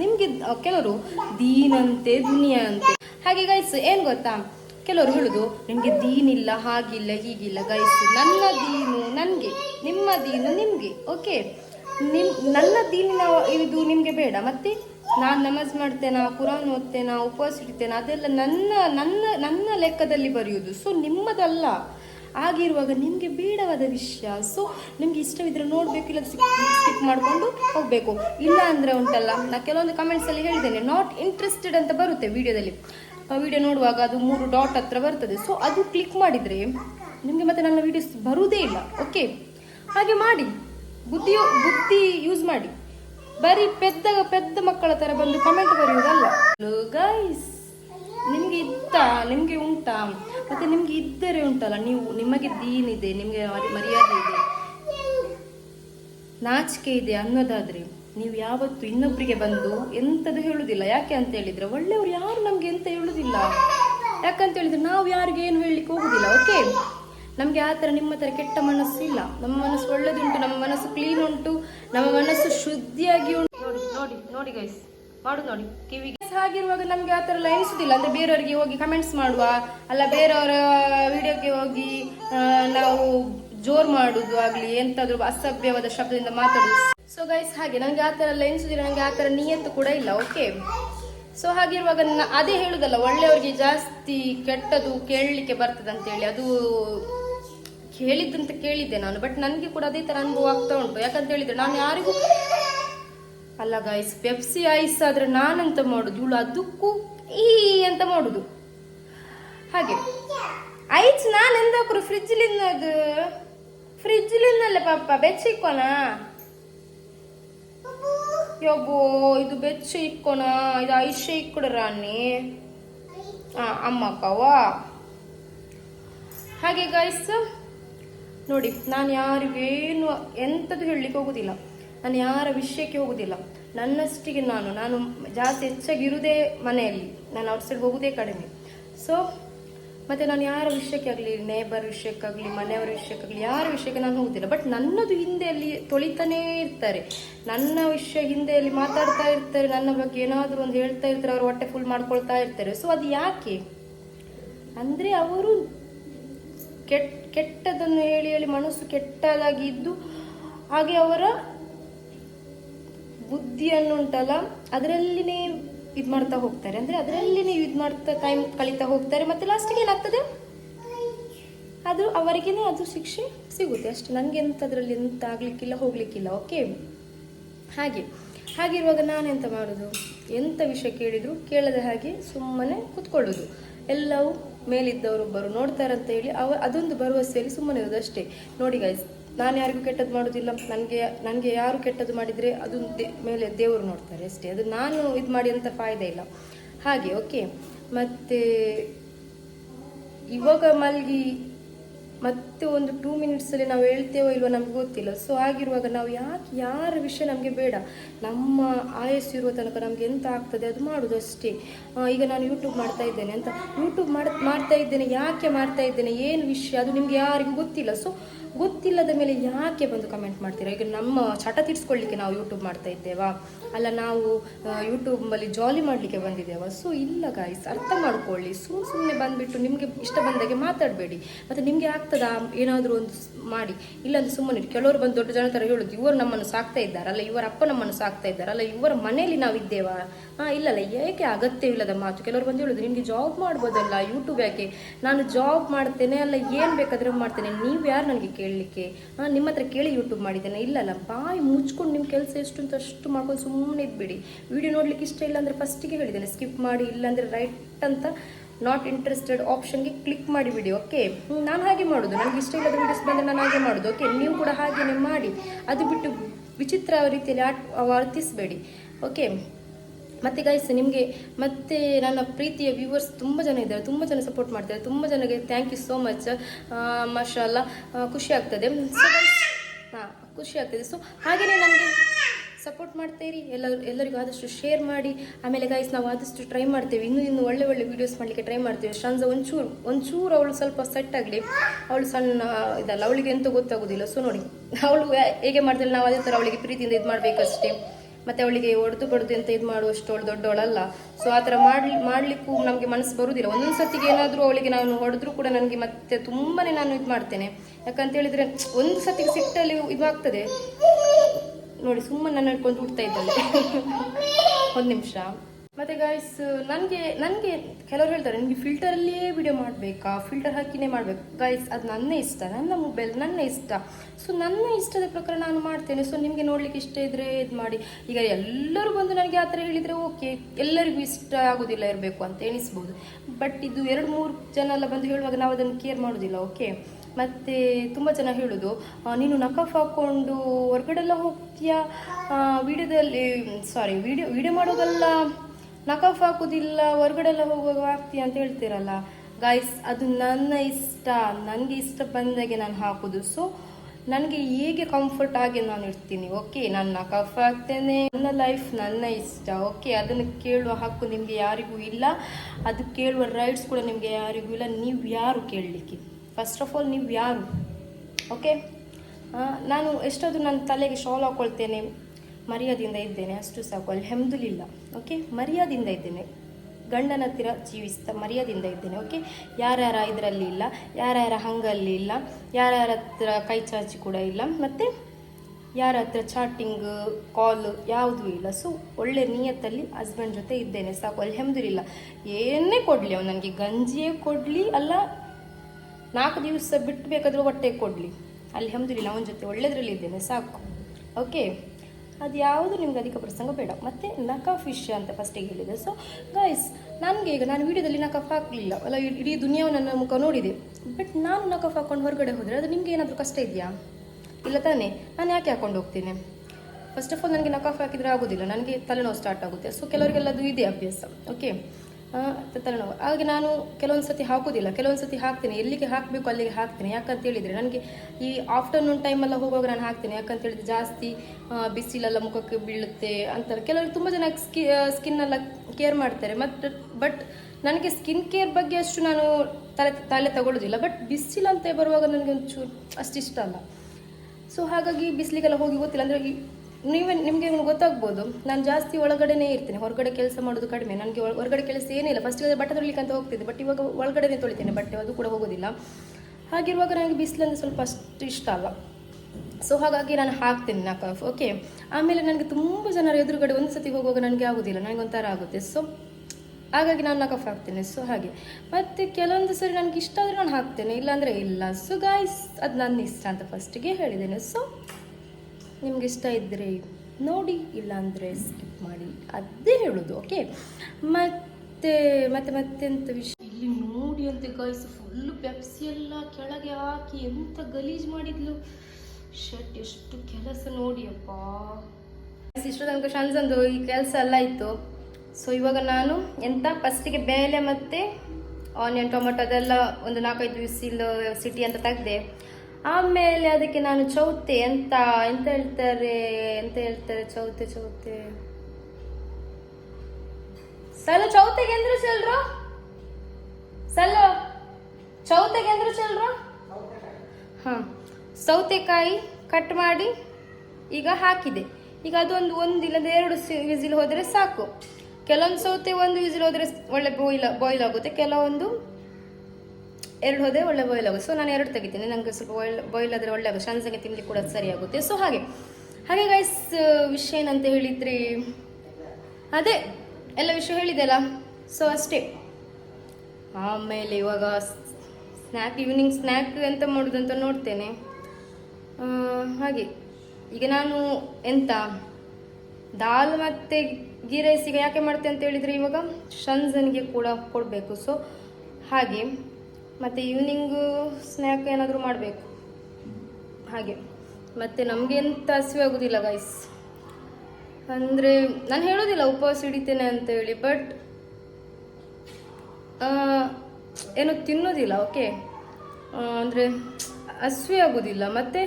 ನಿಮಗೆ ಕೆಲವರು ದೀನಂತೆ ದುನಿಯಾ ಅಂತೆ ಹಾಗೆ ಗೈಸ್ ಏನು ಗೊತ್ತಾ? ಕೆಲವರು ಹೇಳುದು, ನಿಮಗೆ ದೀನಿಲ್ಲ, ಹಾಗಿಲ್ಲ, ಹೀಗಿಲ್ಲ ಗೈಸ್ ನನ್ನ ದೀನು ನನಗೆ, ನಿಮ್ಮ ದೀನು ನಿಮಗೆ ಓಕೆ ನಿಮ್, ನನ್ನ ದೀನಿನ ಇದು ನಿಮಗೆ ಬೇಡ, ಮತ್ತೆ ನಾನು ನಮಾಜ್ ಮಾಡ್ತೇನಾ ಕುರಾನ್ ಓದ್ತೇನಾ ಉಪವಾಸ ಇಡ್ತೇನಾ, ಅದೆಲ್ಲ ನನ್ನ ನನ್ನ ನನ್ನ ಲೆಕ್ಕದಲ್ಲಿ ಬರೆಯುವುದು. ಸೊ ನಿಮ್ಮದಲ್ಲ. ಆಗಿರುವಾಗ ನಿಮಗೆ ಬೇಡವಾದ ವಿಷಯ. ಸೊ ನಿಮ್ಗೆ ಇಷ್ಟವಿದ್ರೆ ನೋಡಬೇಕು ಇಲ್ಲ ಸ್ಕಿಪ್ ಮಾಡಿಕೊಂಡು ಹೋಗಬೇಕು. ಇಲ್ಲ ಅಂದರೆ ಉಂಟಲ್ಲ. ನಾ ಕೆಲವೊಂದು ಕಮೆಂಟ್ಸಲ್ಲಿ ಹೇಳಿದ್ದೇನೆ. ನಾಟ್ ಇಂಟ್ರೆಸ್ಟೆಡ್ ಅಂತ ಬರುತ್ತೆ ವಿಡಿಯೋದಲ್ಲಿ. ವಿಡಿಯೋ ನೋಡುವಾಗ ಅದು ಮೂರು ಡಾಟ್ ಹತ್ರ ಬರ್ತದೆ. ಸೊ ಅದು ಕ್ಲಿಕ್ ಮಾಡಿದರೆ ನಿಮಗೆ ಮತ್ತೆ ನನ್ನ ವಿಡಿಯೋಸ್ ಬರುವುದೇ ಇಲ್ಲ. ಓಕೆ ಹಾಗೆ ಮಾಡಿ. ಬುದ್ಧಿ ಬುದ್ಧಿ ಯೂಸ್ ಮಾಡಿ. ಬರೀ ಪೆದ್ದ ಪೆದ್ದ ಮಕ್ಕಳ ತರ ಬಂದು ಕಮೆಂಟ್ ಬರೆಯುವುದಲ್ಲ. ಗೈಸ್ ನಿಮ್ಗೆ ಇತ್ತ, ನಿಮ್ಗೆ ಉಂಟಾ? ಮತ್ತೆ ನಿಮ್ಗೆ ಇದ್ದರೆ ಉಂಟಲ್ಲ, ನೀವು, ನಿಮಗೆ ದೀನಿದೆ, ನಿಮ್ಗೆ ಮರಿ- ಮರ್ಯಾದೆ ಇದೆ. ನಾಚಿಕೆ ಇದೆ ಅನ್ನೋದಾದ್ರೆ, ನೀವು ಯಾವತ್ತು ಇನ್ನೊಬ್ಬರಿಗೆ ಬಂದು ಎಂತದು ಹೇಳುದಿಲ್ಲ ಯಾಕೆ ಅಂತ ಹೇಳಿದ್ರೆ, ಒಳ್ಳೆಯವರು ಯಾರು ನಮ್ಗೆ ಎಂತ ಹೇಳುದಿಲ್ಲ ಯಾಕಂತ ಹೇಳಿದ್ರೆ ನಾವು ಯಾರಿಗೇನು ಹೇಳಲಿಕ್ಕೆ ಹೋಗುದಿಲ್ಲ ಓಕೆ ನಮ್ಗೆ ಆ ಥರ ನಿಮ್ಮ ಥರ ಕೆಟ್ಟ ಮನಸ್ಸು ಇಲ್ಲ. ನಮ್ಮ ಮನಸ್ಸು ಒಳ್ಳೆದುಂಟು ನಮ್ಮ ಮನಸ್ಸು ಕ್ಲೀನ್ ಉಂಟು ನಮ್ಮ ಮನಸ್ಸು ಶುದ್ಧಿಯಾಗಿ ಉಂಟು. ನೋಡಿ ನೋಡಿ ನೋಡಿ ಗೈಸ್ ಮಾಡು ನೋಡಿ ಕಿವಿಗೆ. ಹಾಗಿರುವಾಗ ನಮ್ಗೆ ಆ ಥರ ಎಲ್ಲ ಎನಿಸುದಿಲ್ಲ ಅಂದ್ರೆ ಬೇರೆಯವರಿಗೆ ಹೋಗಿ ಕಮೆಂಟ್ಸ್ ಮಾಡುವ ಅಲ್ಲ ಬೇರೆಯವರ ವಿಡಿಯೋಗೆ ಹೋಗಿ ನಾವು ಜೋರು ಮಾಡುದು ಆಗಲಿ ಎಂತಾದ್ರೂ ಅಸಭ್ಯವಾದ ಶಬ್ದದಿಂದ ಮಾತಾಡೋದು. ಸೊ ಗೈಸ್ ಹಾಗೆ ನಂಗೆ ಆ ಥರ ಎಲ್ಲ ಎನಿಸುದಿಲ್ಲ ನಂಗೆ ಆ ಥರ ನಿಯತ್ತು ಕೂಡ ಇಲ್ಲ ಓಕೆ ಸೊ ಹಾಗಿರುವಾಗ ಅದೇ ಹೇಳುದಲ್ಲ ಒಳ್ಳೆಯವರಿಗೆ ಜಾಸ್ತಿ ಕೆಟ್ಟದು ಕೇಳಲಿಕ್ಕೆ ಬರ್ತದೆ ಅಂತ ಹೇಳಿ ಅದು ಕೇಳಿದ್ದಂತ ಕೇಳಿದ್ದೆ ನಾನು ಬಟ್ ನನಗೆ ಕೂಡ ಅದೇ ಥರ ಅನುಭವ ಆಗ್ತಾ ಉಂಟು. ಯಾಕಂತ ಹೇಳಿದ್ರೆ ನಾನು ಯಾರಿಗೂ ಅಲ್ಲ ಗಾಯ್ಸ್ ಪೆಪ್ಸಿ ಐಸ್ ಆದ್ರೆ ನಾನಂತ ಮಾಡುದು? ಇವಳು ಅದಕ್ಕೂ ಈ ಅಂತ ಮಾಡುದು. ಹಾಗೆ, ಐಸ್ ನಾನು ಎಂದಕ್ರು ಫ್ರಿಜ್ಲಿಂದ ಅದು ಫ್ರಿಜ್ಲಿಂದಲ್ಲೇ ಪಾಪ ಬೆಚ್ಚಿಕ್ಕೋಣ ಯಬ್ಬೋ ಇದು ಬೆಚ್ಚ ಇಕ್ಕೋಣ ಇದು ಐಸ್ ರಾಣಿ. ಆ ಅಮ್ಮಕ್ಕವಾ ಹಾಗೆ ಗೈಸ್ ನೋಡಿ, ನಾನು ಯಾರಿಗೇನು ಎಂಥದ್ದು ಹೇಳಲಿಕ್ಕೆ ಹೋಗುದಿಲ್ಲ. ನಾನು ಯಾರ ವಿಷಯಕ್ಕೆ ಹೋಗುದಿಲ್ಲ. ನನ್ನಷ್ಟಿಗೆ ನಾನು ನಾನು ಜಾಸ್ತಿ ಹೆಚ್ಚಾಗಿ ಇರುವುದೇ ಮನೆಯಲ್ಲಿ. ನಾನು ಔಟ್ಸೈಡ್ ಹೋಗುದೇ ಕಡಿಮೆ. ಸೊ ಮತ್ತೆ ನಾನು ಯಾರ ವಿಷಯಕ್ಕೆ ಆಗಲಿ ನೇಬರ್ ವಿಷಯಕ್ಕಾಗಲಿ ಮನೆಯವರ ವಿಷಯಕ್ಕಾಗಲಿ ಯಾರ ವಿಷಯಕ್ಕೆ ನಾನು ಹೋಗುದಿಲ್ಲ. ಬಟ್ ನನ್ನದು ಹಿಂದೆಯಲ್ಲಿ ತೊಳಿತಾನೇ ಇರ್ತಾರೆ. ನನ್ನ ವಿಷಯ ಹಿಂದೆಯಲ್ಲಿ ಮಾತಾಡ್ತಾ ಇರ್ತಾರೆ. ನನ್ನ ಬಗ್ಗೆ ಏನಾದರೂ ಒಂದು ಹೇಳ್ತಾ ಇರ್ತಾರೆ. ಅವ್ರ ಹೊಟ್ಟೆ ಫುಲ್ ಮಾಡ್ಕೊಳ್ತಾ ಇರ್ತಾರೆ. ಸೊ ಅದು ಯಾಕೆ? ಅಂದರೆ ಅವರು ಕೆಟ್, ಕೆಟ್ಟದನ್ನು ಹೇಳಿ ಹೇಳಿ ಮನಸ್ಸು ಕೆಟ್ಟದಾಗಿ ಇದ್ದು ಹಾಗೆ ಅವರ ಬುದ್ಧಿಯನ್ನು ಉಂಟಲ್ಲ ಅದರಲ್ಲಿನೇ ಇದು ಮಾಡ್ತಾ ಹೋಗ್ತಾರೆ. ಅಂದ್ರೆ ಅದರಲ್ಲಿನೇ ಇದು ಮಾಡ್ತಾ ಟೈಮ್ ಕಳೀತಾ ಹೋಗ್ತಾರೆ. ಮತ್ತೆ ಲಾಸ್ಟಿಗೆ ಏನಾಗ್ತದೆ? ಅದು ಅವರಿಗೆನೇ ಅದು ಶಿಕ್ಷೆ ಸಿಗುತ್ತೆ. ಅಷ್ಟೇ. ನನಗೆ ಎಂತ ಅದರಲ್ಲಿ ಎಂತ ಆಗ್ಲಿಕ್ಕಿಲ್ಲ, ಹೋಗ್ಲಿಕ್ಕಿಲ್ಲ. ಓಕೆ ಹಾಗೆ. ಹಾಗಿರುವಾಗ ನಾನೆಂತ ಮಾಡೋದು? ಎಂಥ ವಿಷಯ ಕೇಳಿದ್ರು? ಕೇಳದ ಹಾಗೆ ಸುಮ್ಮನೆ ಕುತ್ಕೊಳ್ಳೋದು. ಎಲ್ಲವೂ ಮೇಲಿದ್ದವರೊಬ್ಬರು ನೋಡ್ತಾರಂತ ಹೇಳಿ ಅವ ಅದೊಂದು ಭರವಸೆಯಲ್ಲಿ ಸುಮ್ಮನೆ ಇರೋದು ಅಷ್ಟೇ. ನೋಡಿ ಗೈಸ್ ನಾನು ಯಾರಿಗೂ ಕೆಟ್ಟದ್ದು ಮಾಡೋದಿಲ್ಲ, ನನಗೆ ನನಗೆ ಯಾರು ಕೆಟ್ಟದ್ದು ಮಾಡಿದರೆ ಅದು ಮೇಲೆ ದೇವರು ನೋಡ್ತಾರೆ ಅಷ್ಟೇ. ಅದು ನಾನು ಇದು ಮಾಡಿ ಅಂತ ಫಾಯ್ದೆ ಇಲ್ಲ. ಹಾಗೆ ಓಕೆ ಮತ್ತು ಇವಾಗ ಮಲ್ಗಿ ಮತ್ತೆ ಮತ್ತೆ ಒಂದು ಟೂ ಮಿನಿಟ್ಸಲ್ಲಿ ನಾವು ಹೇಳ್ತೇವೋ ಇಲ್ವೋ ನಮ್ಗೆ ಗೊತ್ತಿಲ್ಲ. ಸೊ ಆಗಿರುವಾಗ ನಾವು ಯಾಕೆ, ಯಾರ ವಿಷಯ ನಮಗೆ ಬೇಡ. ನಮ್ಮ ಆಯಸ್ಸು ಇರುವ ತನಕ ನಮಗೆ ಎಂತ ಆಗ್ತದೆ ಅದು ಮಾಡೋದು ಅಷ್ಟೇ ಈಗ ನಾನು ಯೂಟ್ಯೂಬ್ ಮಾಡ್ತಾ ಇದ್ದೇನೆ ಅಂತ. ಯೂಟ್ಯೂಬ್ ಮಾಡ್, ಮಾಡ್ತಾ ಇದ್ದೇನೆ, ಯಾಕೆ ಮಾಡ್ತಾ ಇದ್ದೇನೆ, ಏನು ವಿಷಯ, ಅದು ನಿಮ್ಗೆ ಯಾರಿಗೂ ಗೊತ್ತಿಲ್ಲ. ಸೊ ಗೊತ್ತಿಲ್ಲದ ಮೇಲೆ ಯಾಕೆ ಬಂದು ಕಮೆಂಟ್ ಮಾಡ್ತೀರಾ? ಈಗ ನಮ್ಮ ಚಟ ತೀರಿಸ್ಕೊಳ್ಳಿಕ್ಕೆ ನಾವು ಯೂಟ್ಯೂಬ್ ಮಾಡ್ತಾ ಇದ್ದೇವಾ? ಅಲ್ಲ, ನಾವು ಯೂಟ್ಯೂಬಲ್ಲಿ ಜಾಲಿ ಮಾಡಲಿಕ್ಕೆ ಬಂದಿದ್ದೇವಾ? ಸೊ ಇಲ್ಲ ಗಾಯ್ಸ್ ಅರ್ಥ ಮಾಡ್ಕೊಳ್ಳಿ. ಸುಮ್ಮನೆ ಸುಮ್ಮನೆ ಬಂದುಬಿಟ್ಟು ನಿಮಗೆ ಇಷ್ಟ ಬಂದಾಗೆ ಮಾತಾಡಬೇಡಿ. ಮತ್ತು ನಿಮಗೆ ಆಗ್ತದಾ? ಏನಾದರೂ ಒಂದು ಮಾಡಿ, ಇಲ್ಲಾಂದ್ರೆ ಸುಮ್ಮನೆ ಕೆಲವರು ಬಂದು ದೊಡ್ಡ ಜನ ಥರ ಹೇಳೋದು, ಇವರು ನಮ್ಮನ್ನು ಸಾಕ್ತಾ ಇದ್ದಾರಲ್ಲ, ಇವರ ಅಪ್ಪ ನಮ್ಮನ್ನು ಸಾಕ್ತಾ ಇದ್ದಾರಲ್ಲ, ಇವರ ಮನೆಯಲ್ಲಿ ನಾವು ಇದ್ದೇವಾ? ಹಾಂ ಇಲ್ಲಲ್ಲ, ಏಕೆ ಅಗತ್ಯವಿಲ್ಲದ ಮಾತು? ಕೆಲವರು ಬಂದು ಹೇಳೋದು, ನಿಮಗೆ ಜಾಬ್ ಮಾಡ್ಬೋದಲ್ಲ ಯೂಟ್ಯೂಬ್ ಯಾಕೆ? ನಾನು ಜಾಬ್ ಮಾಡ್ತೇನೆ ಅಲ್ಲ, ಏನು ಬೇಕಾದರೂ ಮಾಡ್ತೇನೆ, ನೀವು ಯಾರು ನನಗೆ ಕೇಳಲಿಕ್ಕೆ? ಹಾಂ ನಿಮ್ಮ ಹತ್ರ ಕೇಳಿ ಯೂಟ್ಯೂಬ್ ಮಾಡಿದ್ದೇನೆ. ಇಲ್ಲಲ್ಲ, ಬಾಯಿ ಮುಚ್ಕೊಂಡು ನಿಮ್ಮ ಕೆಲಸ ಎಷ್ಟು ಅಂತ ಅಷ್ಟು ಮಾಡ್ಕೊಂಡು ಸುಮ್ಮನೆ ಇದ್ಬಿಡಿ. ವಿಡಿಯೋ ನೋಡ್ಲಿಕ್ಕೆ ಇಷ್ಟ ಇಲ್ಲ ಅಂದರೆ ಫಸ್ಟಿಗೆ ಹೇಳಿದ್ದೇನೆ ಸ್ಕಿಪ್ ಮಾಡಿ, ಇಲ್ಲಾಂದರೆ ರೈಟ್ ಅಂತ ನಾಟ್ ಇಂಟ್ರೆಸ್ಟೆಡ್ ಆಪ್ಷನ್ಗೆ ಕ್ಲಿಕ್ ಮಾಡಿಬಿಡಿ ಓಕೆ ನಾನು ಹಾಗೆ ಮಾಡೋದು. ನನಗೆ ಇಷ್ಟ ಇಲ್ಲದ ವೀಡಿಯೋಸ್ ಬಂದರೆ ನಾನು ಹಾಗೆ ಮಾಡೋದು ಓಕೆ ನೀವು ಕೂಡ ಹಾಗೇನೆ ಮಾಡಿ. ಅದು ಬಿಟ್ಟು ವಿಚಿತ್ರ ರೀತಿಯಲ್ಲಿ ಆಟ ವರ್ತಿಸಬೇಡಿ ಓಕೆ ಮತ್ತೆ ಗೈಸ್ ನಿಮಗೆ ಮತ್ತೆ ನನ್ನ ಪ್ರೀತಿಯ ವ್ಯೂವರ್ಸ್ ತುಂಬ ಜನ ಇದ್ದಾರೆ, ತುಂಬ ಜನ ಸಪೋರ್ಟ್ ಮಾಡ್ತಾರೆ, ತುಂಬ ಜನಗೆ ಥ್ಯಾಂಕ್ ಯು ಸೋ ಮಚ್ ಮಾಷಾಲ್ಲ ಖುಷಿ ಆಗ್ತದೆ. ಹಾಂ, ಖುಷಿ ಆಗ್ತದೆ. ಸೊ ಹಾಗೆಯೇ ನನಗೆ ಸಪೋರ್ಟ್ ಮಾಡ್ತೀರಿ? ಎಲ್ಲರೂ, ಎಲ್ಲರಿಗೂ ಆದಷ್ಟು ಶೇರ್ ಮಾಡಿ. ಆಮೇಲೆ ಗೈಸ್ ನಾವು ಆದಷ್ಟು ಟ್ರೈ ಮಾಡ್ತೇವೆ. ಇನ್ನೂ ಇನ್ನೂ ಒಳ್ಳೆ ಒಳ್ಳೆ ವೀಡಿಯೋಸ್ ಮಾಡಲಿಕ್ಕೆ ಟ್ರೈ ಮಾಡ್ತೇವೆ. ಶ್ರಂಜ ಒಂಚೂರು ಒಂಚೂರು ಅವಳು ಸ್ವಲ್ಪ ಸೆಟ್ ಆಗಲಿ. ಅವಳು ಸಣ್ಣ, ಇದಲ್ಲ, ಅವಳಿಗೆ ಎಂತೂ ಗೊತ್ತಾಗೋದಿಲ್ಲ. ಸೊ ನೋಡಿ, ಅವಳು ಹೇಗೆ ಮಾಡ್ತಾಳೆ, ನಾವು ಅದೇ ಥರ ಅವಳಿಗೆ ಪ್ರೀತಿಯಿಂದ ಇದು ಮಾಡಬೇಕಷ್ಟೇ. ಮತ್ತೆ ಅವಳಿಗೆ ಒಡೆದು ಬಡ್ದು ಅಂತ ಇದು ಮಾಡುವಷ್ಟು ಅವಳು ದೊಡ್ಡವಳಲ್ಲ. ಸೊ ಆ ಥರ ಮಾಡ್ಲಿ, ಮಾಡಲಿಕ್ಕೂ ನಮಗೆ ಮನಸ್ಸು ಬರುವುದಿಲ್ಲ ಒಂದೊಂದು ಸತಿಗೆ ಏನಾದರೂ ಅವಳಿಗೆ ನಾನು ಹೊಡೆದ್ರೂ ಕೂಡ ನನಗೆ ಮತ್ತೆ ತುಂಬಾ ನಾನು ಇದು ಮಾಡ್ತೇನೆ. ಯಾಕಂತ ಹೇಳಿದ್ರೆ ಒಂದು ಸತಿಗೆ ಸಿಟ್ಟಲ್ಲಿ ಇದು ಆಗ್ತದೆ. ನೋಡಿ, ಸುಮ್ಮನೆ ನಾನು ಹಿಡ್ಕೊಂಡು ಹುಡ್ತಾ ಇದ್ದಾಳೆ. ಒಂದು ನಿಮಿಷ. ಮತ್ತೆ ಗಾಯ್ಸ್ ನನಗೆ ನನಗೆ ಕೆಲವರು ಹೇಳ್ತಾರೆ, ನಿಮಗೆ ಫಿಲ್ಟರಲ್ಲಿಯೇ ವಿಡಿಯೋ ಮಾಡಬೇಕಾ? ಫಿಲ್ಟರ್ ಹಾಕಿನೇ ಮಾಡಬೇಕು. ಗಾಯ್ಸ್ ಅದು ನನ್ನ ಇಷ್ಟ, ನನ್ನ ಮೊಬೈಲ್ ನನ್ನ ಇಷ್ಟ. ಸೊ ನನ್ನ ಇಷ್ಟದ ಪ್ರಕಾರ ನಾನು ಮಾಡ್ತೇನೆ. ಸೊ ನಿಮಗೆ ನೋಡಲಿಕ್ಕೆ ಇಷ್ಟ ಇದ್ರೆ ಇದು ಮಾಡಿ. ಈಗ ಎಲ್ಲರೂ ಬಂದು ನನಗೆ ಆ ಥರ ಹೇಳಿದರೆ ಓಕೆ ಎಲ್ಲರಿಗೂ ಇಷ್ಟ ಆಗೋದಿಲ್ಲ ಇರಬೇಕು ಅಂತ ಎಣಿಸ್ಬೋದು. ಬಟ್ ಇದು ಎರಡು ಮೂರು ಜನ ಎಲ್ಲ ಬಂದು ಹೇಳುವಾಗ ನಾವು ಅದನ್ನು ಕೇರ್ ಮಾಡೋದಿಲ್ಲ ಓಕೆ ಮತ್ತು ತುಂಬ ಜನ ಹೇಳೋದು ನೀನು ನಕಫ್ ಹಾಕ್ಕೊಂಡು ಹೊರಗಡೆಲ್ಲ ಹೋಗ್ತೀಯಾ? ವಿಡಿಯೋದಲ್ಲಿ ಸಾರಿ ವಿಡಿಯೋ ವಿಡಿಯೋ ಮಾಡೋದೆಲ್ಲ ನಕಫ್ ಹಾಕೋದಿಲ್ಲ, ಹೊರಗಡೆಲ್ಲ ಹೋಗುವಾಗ ಹಾಕ್ತೀಯ ಅಂತ ಹೇಳ್ತೀರಲ್ಲ? ಗಾಯ್ಸ್ ಅದು ನನ್ನ ಇಷ್ಟ. ನನಗೆ ಇಷ್ಟ ಬಂದಾಗೆ ನಾನು ಹಾಕೋದು. ಸೊ ನನಗೆ ಹೇಗೆ ಕಂಫರ್ಟ್ ಆಗಿ ನಾನು ಇರ್ತೀನಿ ಓಕೆ ನಾನು ನಕಫ್ ಹಾಕ್ತೇನೆ. ನನ್ನ ಲೈಫ್ ನನ್ನ ಇಷ್ಟ ಓಕೆ ಅದನ್ನು ಕೇಳುವ ಹಕ್ಕು ನಿಮಗೆ ಯಾರಿಗೂ ಇಲ್ಲ. ಅದು ಕೇಳುವ ರೈಟ್ಸ್ ಕೂಡ ನಿಮಗೆ ಯಾರಿಗೂ ಇಲ್ಲ. ನೀವು ಯಾರು ಕೇಳಲಿಕ್ಕೆ? ಫಸ್ಟ್ ಆಫ್ ಆಲ್ ನೀವು ಯಾರು? ಓಕೆ ನಾನು ಎಷ್ಟಾದರೂ ನನ್ನ ತಲೆಗೆ ಶಾಲ್ ಹಾಕ್ಕೊಳ್ತೇನೆ ಮರ್ಯಾದೆಯಿಂದ ಇದ್ದೇನೆ, ಅಷ್ಟು ಸಾಕು ಅಲ್ಹಮ್ದುಲಿಲ್ಲ. ಓಕೆ ಮರ್ಯಾದೆಯಿಂದ ಇದ್ದೇನೆ. ಗಂಡನ ಹತ್ತಿರ ಜೀವಿಸ್ತಾ ಮರ್ಯಾದೆಯಿಂದ ಇದ್ದೇನೆ. ಓಕೆ ಯಾರ್ಯಾರ ಇದರಲ್ಲಿ ಇಲ್ಲ, ಯಾರ್ಯಾರ ಹಂಗಲ್ಲಿ ಇಲ್ಲ, ಯಾರ್ಯಾರ ಹತ್ರ ಕೈ ಚಾಚಿ ಕೂಡ ಇಲ್ಲ, ಮತ್ತು ಯಾರ ಹತ್ರ ಚಾಟಿಂಗ್ ಕಾಲ್ ಯಾವುದೂ ಇಲ್ಲ. ಸೊ ಒಳ್ಳೆ ನಿಯತ್ತಲ್ಲಿ ಹಸ್ಬೆಂಡ್ ಜೊತೆ ಇದ್ದೇನೆ. ಸಾಕು ಅಲ್ಹಮ್ದುಲಿಲ್ಲ. ಏನೇ ಕೊಡಲಿ ಅವ್ನು, ನನಗೆ ಗಂಜಿಯೇ ಕೊಡಲಿ ಅಲ್ಲ ನಾಲ್ಕು ದಿವಸ ಬಿಟ್ಟು ಬೇಕಾದರೂ ಹೊಟ್ಟೆ ಕೊಡಲಿ. ಅಲ್ಹಮ್ದುಲಿಲ್ಲ ಅವನ ಜೊತೆ ಒಳ್ಳೆದ್ರಲ್ಲಿ ಇದ್ದೇನೆ, ಸಾಕು. ಓಕೆ ಅದು ಯಾವುದು ನಿಮ್ಗೆ ಅಧಿಕ ಪ್ರಸಂಗ ಬೇಡ. ಮತ್ತು ನಕ ಫಿಶ್ ಅಂತ ಫಸ್ಟಿಗೆ ಹೇಳಿದೆ. ಸೊ ಗೈಸ್ ನನಗೆ ಈಗ ನಾನು ವಿಡಿಯೋದಲ್ಲಿ ನಕಫ್ ಹಾಕಲಿಲ್ಲ. ಅಲ್ಲ ಇಡೀ- ಇಡೀ ದುನಿಯಾವು ನನ್ನ ಮುಖ ನೋಡಿದೆ. ಬಟ್ ನಾನು ನಕಫ್ ಹಾಕೊಂಡು ಹೊರಗಡೆ ಹೋದರೆ ಅದು ನಿಮಗೆ ಏನಾದರೂ ಕಷ್ಟ ಇದೆಯಾ? ಇಲ್ಲ ತಾನೇ? ನಾನು ಯಾಕೆ ಹಾಕೊಂಡು ಹೋಗ್ತೀನಿ? ಫಸ್ಟ್ ಆಫ್ ಆಲ್ ನನಗೆ ನಕಾಫ್ ಹಾಕಿದರೆ ಆಗೋದಿಲ್ಲ. ನನಗೆ ತಲೆನೋವು ಸ್ಟಾರ್ಟ್ ಆಗುತ್ತೆ. ಸೊ ಕೆಲವರಿಗೆಲ್ಲ ಅದು ಇದೆ ಅಭ್ಯಾಸ. ಓಕೆ ತಲೆನೋವು ಹಾಗೆ ನಾನು ಕೆಲವೊಂದು ಸತಿ ಹಾಕೋದಿಲ್ಲ ಕೆಲವೊಂದು ಸತಿ ಹಾಕ್ತೀನಿ. ಎಲ್ಲಿಗೆ ಹಾಕಬೇಕು, ಅಲ್ಲಿಗೆ ಹಾಕ್ತೀನಿ. ಯಾಕಂತ ಹೇಳಿದರೆ ನನಗೆ ಈ ಆಫ್ಟರ್ನೂನ್ ಟೈಮೆಲ್ಲ ಹೋಗುವಾಗ ನಾನು ಹಾಕ್ತೀನಿ. ಯಾಕಂತ ಹೇಳಿದ್ರೆ ಜಾಸ್ತಿ ಬಿಸಿಲೆಲ್ಲ ಮುಖಕ್ಕೆ ಬೀಳುತ್ತೆ ಅಂತಾರೆ. ಕೆಲವರು ತುಂಬ ಜನ ಸ್ಕಿ ಸ್ಕಿನ್ನೆಲ್ಲ ಕೇರ್ ಮಾಡ್ತಾರೆ. ಮತ್ತು ಬಟ್ ನನಗೆ ಸ್ಕಿನ್ ಕೇರ್ ಬಗ್ಗೆ ಅಷ್ಟು ನಾನು ತಲೆ ತಲೆ ತಗೊಳ್ಳೋದಿಲ್ಲ ಬಟ್ ಬಿಸಿಲಂತೆ ಬರುವಾಗ ನನಗೆ ಒಂಚೂರು ಅಷ್ಟು ಇಷ್ಟ ಅಲ್ಲ. ಸೊ ಹಾಗಾಗಿ ಬಿಸಿಲಿಗೆಲ್ಲ ಹೋಗಿ ಗೊತ್ತಿಲ್ಲ. ಅಂದರೆ ನೀವೇ, ನಿಮಗೆ ಗೊತ್ತಾಗ್ಬೋದು. ನಾನು ಜಾಸ್ತಿ ಒಳಗಡೆನೇ ಇರ್ತೇನೆ. ಹೊರಗಡೆ ಕೆಲಸ ಮಾಡೋದು ಕಡಿಮೆ. ನನಗೆ ಹೊರಗಡೆ ಕೆಲಸ ಏನಿಲ್ಲ. ಫಸ್ಟ್ ಬಟ್ಟೆ ತೊಳಿಲಿಕ್ಕೆ ಅಂತ ಹೋಗ್ತಿದ್ದೆ. ಬಟ್ ಇವಾಗ ಒಳಗಡೆನೇ ತೊಳಿತೇನೆ ಬಟ್ಟೆ. ಅದು ಕೂಡ ಹೋಗೋದಿಲ್ಲ. ಹಾಗಿರುವಾಗ ನನಗೆ ಬಿಸಿಲಂದ್ರೆ ಸ್ವಲ್ಪ ಅಷ್ಟು ಇಷ್ಟ ಅಲ್ಲ. ಸೊ ಹಾಗಾಗಿ ನಾನು ಹಾಕ್ತೇನೆ ನಾ ಕಫ್ ಓಕೆ ಆಮೇಲೆ ನನಗೆ ತುಂಬ ಜನರ ಎದುರುಗಡೆ ಒಂದು ಸತಿ ಹೋಗುವಾಗ ನನಗೆ ಆಗೋದಿಲ್ಲ. ನನಗೆ ಒಂಥರ ಆಗುತ್ತೆ. ಸೊ ಹಾಗಾಗಿ ನಾನು ನಕಫ್ ಹಾಕ್ತೇನೆ. ಸೊ ಹಾಗೆ. ಮತ್ತು ಕೆಲವೊಂದು ಸರಿ ನನಗೆ ಇಷ್ಟ ಆದರೆ ನಾನು ಹಾಕ್ತೇನೆ. ಇಲ್ಲಾಂದರೆ ಇಲ್ಲ. ಸೊ ಗಾಯ್ಸ್ ಅದು ನನ್ನ ಇಷ್ಟ ಅಂತ ಫಸ್ಟಿಗೆ ಹೇಳಿದ್ದೇನೆ. ಸೊ ನಿಮ್ಗೆ ಇಷ್ಟ ಇದ್ದರೆ ನೋಡಿ ಇಲ್ಲಾಂದರೆ ಸ್ಕಿಪ್ ಮಾಡಿ. ಅದೇ ಹೇಳೋದು ಓಕೆ ಮತ್ತೆ ಮತ್ತೆ ಮತ್ತೆಂತ ವಿಷಯ ಇಲ್ಲಿ ನೋಡಿ ಅಂತ ಗಾಯ್ಸ್ ಫುಲ್ಲು ಪೆಪ್ಸಿ ಎಲ್ಲ ಕೆಳಗೆ ಹಾಕಿ ಎಂತ ಗಲೀಜು ಮಾಡಿದ್ಲು. ಶರ್ಟ್ ಎಷ್ಟು ಕೆಲಸ ನೋಡಿಯಪ್ಪ ಇಷ್ಟು ತನಕ ಶಾನ್ಸಂದು ಈ ಕೆಲಸ ಎಲ್ಲ ಇತ್ತು ಸೊ ಇವಾಗ ನಾನು ಎಂತ? ಫಸ್ಟಿಗೆ ಬೇಳೆ ಮತ್ತು ಆನಿಯನ್ ಟೊಮೆಟೊ ಅದೆಲ್ಲ ಒಂದು ನಾಲ್ಕೈದು ವಿಸಿಲ್ ಸಿಟಿ ಅಂತ ತೆಗ್ದೆ. ಆಮೇಲೆ ಅದಕ್ಕೆ ನಾನು ಚೌತೆ ಎಂತ ಎಂತ ಹೇಳ್ತಾರೆ ಎಂತ ಹೇಳ್ತಾರೆ ಚೌತೆ ಚೌತೆ? ಸಲ ಚೌತೆಗೆ ಅಂದ್ರೆ ಚಲ್ರ? ಸಲ ಚೌತೆಗೆ ಅಂದ್ರೆ ಚಲ್ರ? ಹಾ, ಸೌತೆಕಾಯಿ ಕಟ್ ಮಾಡಿ ಈಗ ಹಾಕಿದೆ. ಈಗ ಅದೊಂದು ಒಂದು ಇಲ್ಲದ ಎರಡು ವಿಸಿಲ್ ಹೋದರೆ ಸಾಕು. ಕೆಲವೊಂದು ಸೌತೆ ಒಂದು ವಿಸಿಲ್ ಹೋದರೆ ಒಳ್ಳೆ ಬಾಯ್ಲ್ ಬಾಯ್ಲ್ ಆಗುತ್ತೆ, ಕೆಲವೊಂದು ಎರಡು ಹೋದರೆ ಒಳ್ಳೆ ಬಾಯ್ಲ್ ಆಗುತ್ತೆ. ಸೊ ನಾನು ಎರಡು ತೆಗಿತೀನಿ. ನನಗೆ ಸ್ವಲ್ಪ ಬಾಯ್ಲ್ ಬಾಯ್ಲ್ ಆದರೆ ಒಳ್ಳೆ ಆಗುತ್ತೆ. ಸಣ್ಣಗೆ ತಿನ್ಲಿಕ್ಕೆ ಕೂಡ ಸರಿ ಆಗುತ್ತೆ. ಸೊ ಹಾಗೆ. ಹಾಗೆ ಗೈಸ್ ವಿಷಯ ಏನಂತ ಹೇಳಿದ್ರಿ, ಅದೇ, ಎಲ್ಲ ವಿಷಯ ಹೇಳಿದೆ ಅಲ್ಲ ಸೊ ಅಷ್ಟೇ. ಆಮೇಲೆ ಇವಾಗ ಸ್ನ್ಯಾಕ್ ಈವ್ನಿಂಗ್ ಸ್ನ್ಯಾಕ್ ಎಂತ ಮಾಡೋದಂತ ನೋಡ್ತೇನೆ. ಹಾಗೆ. ಈಗ ನಾನು ಎಂತ? ದಾಲ್ ಮತ್ತು ಗೀ ಈಗ ಯಾಕೆ ಮಾಡ್ತೆ ಅಂತ ಹೇಳಿದರೆ ಇವಾಗ ಶನ್ಸನ್ಗೆ ಕೂಡ ಕೊಡಬೇಕು. ಸೊ ಹಾಗೆ. ಮತ್ತು ಈವ್ನಿಂಗು ಸ್ನ್ಯಾಕ್ ಏನಾದರೂ ಮಾಡಬೇಕು. ಹಾಗೆ. ಮತ್ತು ನಮಗೆ ಎಂತ ಹಸಿವೆ ಆಗೋದಿಲ್ಲ ಗೈಸ್ ಅಂದರೆ ನಾನು ಹೇಳೋದಿಲ್ಲ ಉಪವಾಸ ಹಿಡಿತೇನೆ ಅಂತ ಹೇಳಿ ಬಟ್ ಏನು ತಿನ್ನೋದಿಲ್ಲ ಓಕೆ ಅಂದರೆ ಹಸಿವೆ ಆಗೋದಿಲ್ಲ, ಮತ್ತು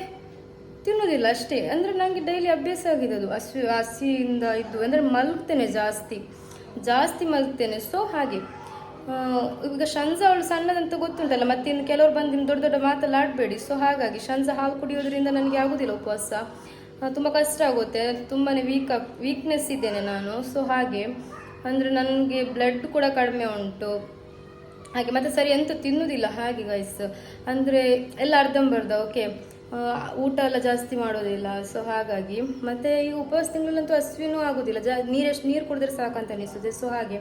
ತಿನ್ನೋದಿಲ್ಲ ಅಷ್ಟೇ. ಅಂದರೆ ನನಗೆ ಡೈಲಿ ಅಭ್ಯಾಸ ಆಗಿದೆ ಅದು ಹಸಿ ಹಸಿಯಿಂದ ಇದ್ದು ಅಂದರೆ ಮಲಗ್ತೇನೆ ಜಾಸ್ತಿ. ಜಾಸ್ತಿ ಮಲಗ್ತೇನೆ ಸೊ ಹಾಗೆ. ಈಗ ಶಂಜ ಅವಳು ಸಣ್ಣದಂತ ಗೊತ್ತುಂಟಲ್ಲ, ಮತ್ತೆ ಇನ್ನು ಕೆಲವರು ಬಂದು ಇನ್ನು ದೊಡ್ಡ ದೊಡ್ಡ ಮಾತೆಲ್ಲ ಆಡಬೇಡಿ. ಸೊ ಹಾಗಾಗಿ ಶಂಜ ಹಾಲು ಕುಡಿಯೋದ್ರಿಂದ ನನಗೆ ಆಗೋದಿಲ್ಲ ಉಪವಾಸ. ತುಂಬ ಕಷ್ಟ ಆಗುತ್ತೆ ತುಂಬಾ ವೀಕ್ ವೀಕ್ನೆಸ್ ಇದ್ದೇನೆ ನಾನು. ಸೊ ಹಾಗೆ, ಅಂದರೆ ನನಗೆ ಬ್ಲಡ್ ಕೂಡ ಕಡಿಮೆ ಉಂಟು. ಹಾಗೆ ಮತ್ತೆ ಸರಿ ಎಂತ ತಿನ್ನುವುದಿಲ್ಲ ಹಾಗೆ ಗೈಸ್ ಅಂದರೆ ಎಲ್ಲ ಅರ್ಧಂಬರ್ಧ ಓಕೆ ಊಟ ಎಲ್ಲ ಜಾಸ್ತಿ ಮಾಡೋದಿಲ್ಲ. ಸೊ ಹಾಗಾಗಿ, ಮತ್ತೆ ಈ ಉಪವಾಸ ತಿಂಗಳಂತೂ ಹಸಿವಿನೂ ಆಗೋದಿಲ್ಲ. ಜಾ ಎಷ್ಟು ನೀರು ಕುಡಿದ್ರೆ ಸಾಕಂತ ಅನಿಸುತ್ತೆ ಸೊ ಹಾಗೆ